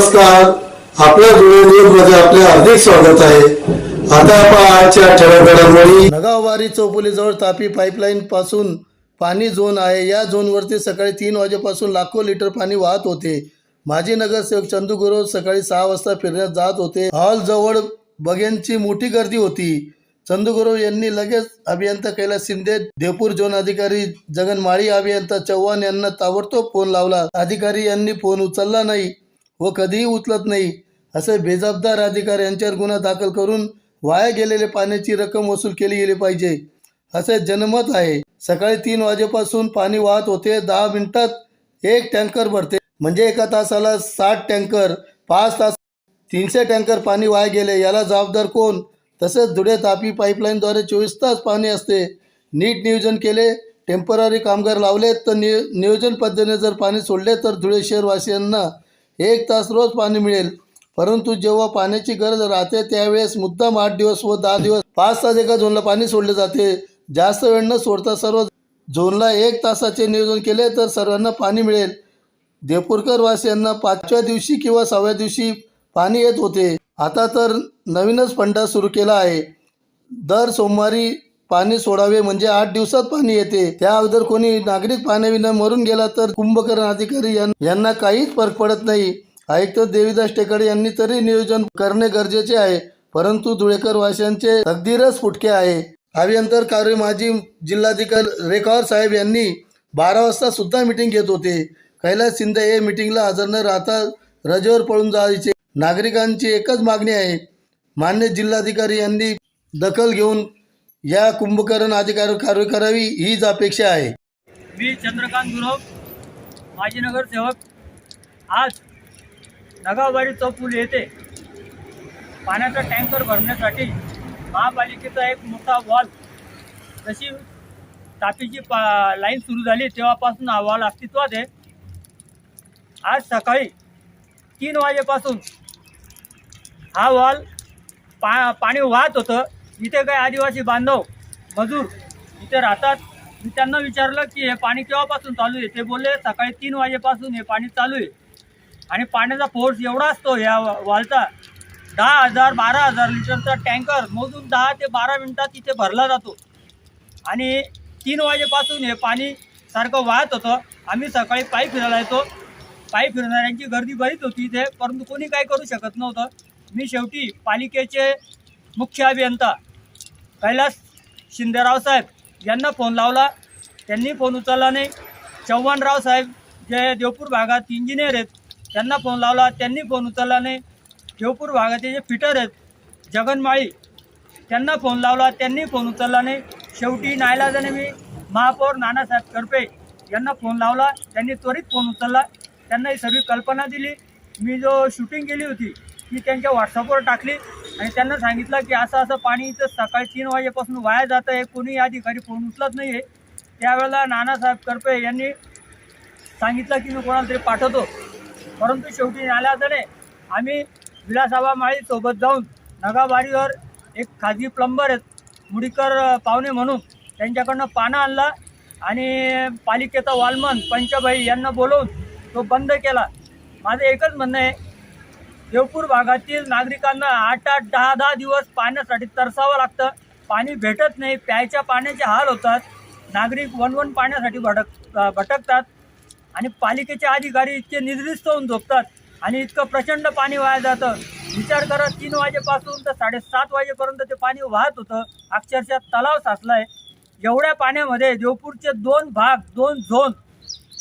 नमस्कार. आपल्या धुळे मध्ये आपले हार्दिक स्वागत आहे. आता आजच्या ठळक घडामोडी नगाववारी जवळ तापी पाईपलाईन पासून पाणी झोन आहे. या झोनवरती सकाळी तीन वाजेपासून लाखो लिटर पाणी वाहत होते. माजी नगरसेवक चंदू गुरव सकाळी सहा वाजता फिरण्यात जात होते. हॉल जवळ बघ्यांची मोठी गर्दी होती. चंदूगुरव यांनी लगेच अभियंता कैलास शिंदे देवपूर झोन अधिकारी जगन माळी अभियंता चव्हाण यांना ताबडतोब फोन लावला. अधिकारी यांनी फोन उचलला नाही. व कधीही उचलत नाही. असे बेजबाबदार अधिकारी यांच्यावर गुन्हा दाखल करून वाया गेलेले पाण्याची रक्कम वसूल केली गेली पाहिजे. असे जनमत आहे. सकाळी तीन वाजेपासून पाणी वाहत होते. दहा मिनिटात एक टँकर भरते. म्हणजे एका तासाला साठ टँकर पाच तास तीनशे टँकर पाणी वाया गेले. याला जबाबदार कोण? तसेच धुळे तापी पाईपलाईनद्वारे चोवीस तास पाणी असते. नीट नियोजन केले टेंपररी कामगार लावले तर नियोजन पद्धतीने जर पाणी सोडले तर धुळे शहरवासियांना एक तास रोज पाणी मिळेल. परंतु जेव्हा पाण्याची गरज राहते त्यावेळेस मुद्दाम आठ दिवस व दहा दिवस पाच तास एका झोनला पाणी सोडले जाते. जास्त वेळ न सोडता सर्व झोनला एक तासाचे नियोजन केले तर सर्वांना पाणी मिळेल. देपूरकर वासियांना पाचव्या दिवशी किंवा सहाव्या दिवशी पाणी येत होते. आता तर नवीनच फंडा सुरू केला आहे. दर सोमवारी पाणी सोडावे म्हणजे आठ दिवसात पाणी येते. त्या अगोदर कोणी नागरिक पाण्याविना मरून गेला तर कुंभकर्ण अधिकारी यांना काहीच फरक पडत नाही. आयुक्त देवीदास टेकडे यांनी तरी नियोजन करणे गरजेचे आहे. परंतु धुळेकर वासियांचे तकदीरच फुटके आहे. अभियंतर कार्य माजी जिल्हाधिकारी रेखावर साहेब यांनी बारा वाजता सुद्धा मिटिंग घेत होते. कैलास शिंदे हे मिटिंगला हजर न राहता रजेवर पळून जायचे. नागरिकांची एकच मागणी आहे. मान्य जिल्हाधिकारी यांनी दखल घेऊन या कुंभकरण अधिकारी कारवाई करावी हीच अपेक्षा आहे. मी चंद्रकांत गुरव माजी नगरसेवक आज नगावाडी चौपूल येथे पाण्याचा टँकर भरण्यासाठी महापालिकेचा एक मोठा वॉल जशी तापीची पा लाईन सुरू झाली तेव्हापासून हा वॉल अस्तित्वात आहे. आज सकाळी तीन वाजेपासून हा वॉल पा पाणी वाहत होतं. इथे काही आदिवासी बांधव मजूर इथे राहतात. मी त्यांना विचारलं की हे पाणी केव्हापासून चालू आहे? ते बोलले सकाळी तीन वाजेपासून हे पाणी चालू आहे. आणि पाण्याचा फोर्स एवढा असतो या वालचा. दहा हजार बारा हजार लिटरचा टँकर मोजून दहा ते बारा मिनटात इथे भरला जातो. आणि तीन वाजेपासून हे पाणी सारखं वाहत होतं. आम्ही सकाळी पायी फिरायला येतो. पायी फिरणाऱ्यांची गर्दी बरीच होती इथे परंतु कोणी काय करू शकत नव्हतं. मी शेवटी पालिकेचे मुख्य अभियंता कैलास शिंदेराव साहेब यांना फोन लावला. त्यांनी फोन उचलला नाही. चव्हाणराव साहेब जे देवपूर भागात इंजिनियर आहेत त्यांना फोन लावला. त्यांनी फोन उचलला नाही. देवपूर भागाचे जे फिटर आहेत जगनमाळी त्यांना फोन लावला. त्यांनी फोन उचलला नाही. शेवटी नाईलाजाने मी महापौर नानासाहेब करपे यांना फोन लावला. त्यांनी त्वरित फोन उचलला. त्यांना ही सगळी कल्पना दिली. मी जो शूटिंग केली होती ती त्यांच्या व्हॉट्सअपवर टाकली. आणि त्यांना सांगितलं की असं असं पाणी इथं सकाळी तीन वाजेपासून वाया जातं आहे. कोणी अधिकारी फोन उचलत नाही आहे त्यावेळेला नानासाहेब करपे यांनी सांगितलं की मी कोणाला तरी पाठवतो. परंतु शेवटी नाल्याने आम्ही विलासाबा माळी सोबत जाऊन नगाबारीवर एक खाजगी प्लंबर आहेत मुडीकर पाहुणे म्हणून त्यांच्याकडनं पानं आणला आणि पालिकेचा वालमन पंचभाई यांना बोलवून तो बंद केला. माझं एकच म्हणणं आहे देवपूर भागातील नागरिकांना आठ आठ दहा दहा दिवस पाण्यासाठी तरसावं लागतं. पाणी भेटत नाही प्यायच्या पाण्याचे हाल होतात. नागरिक वनवन पाण्यासाठी भटक भटकतात आणि पालिकेचे अधिकारी इतके निद्रिस्त होऊन झोपतात आणि इतकं प्रचंड पाणी वाया जातं. विचार करा तीन वाजेपासून तर साडेसात वाजेपर्यंत ते पाणी वाहत होतं. अक्षरशः तलाव साचला आहे एवढ्या पाण्यामध्ये देवपूरचे दोन भाग दोन झोन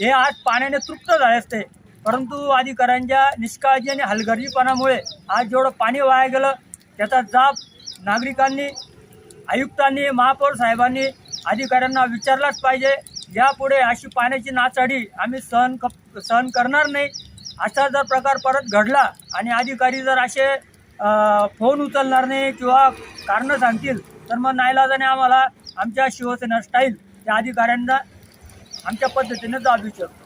हे आज पाण्याने तृप्त झाले असते. परंतु अधिकाऱ्यांच्या निष्काळजी आणि हलगर्जीपणामुळे आज जेवढं पाणी वाया गेलं त्याचा जाब नागरिकांनी आयुक्तांनी महापौर साहेबांनी अधिकाऱ्यांना विचारलाच पाहिजे. यापुढे अशी पाण्याची नाचाडी आम्ही सहन क सहन करणार नाही. असा जर प्रकार परत घडला आणि अधिकारी जर असे फोन उचलणार नाही किंवा कारणं सांगतील तर मग नाईलाजाने आम्हाला आमच्या शिवसेना स्टाईल त्या अधिकाऱ्यांना आमच्या पद्धतीने जाब विचारतो.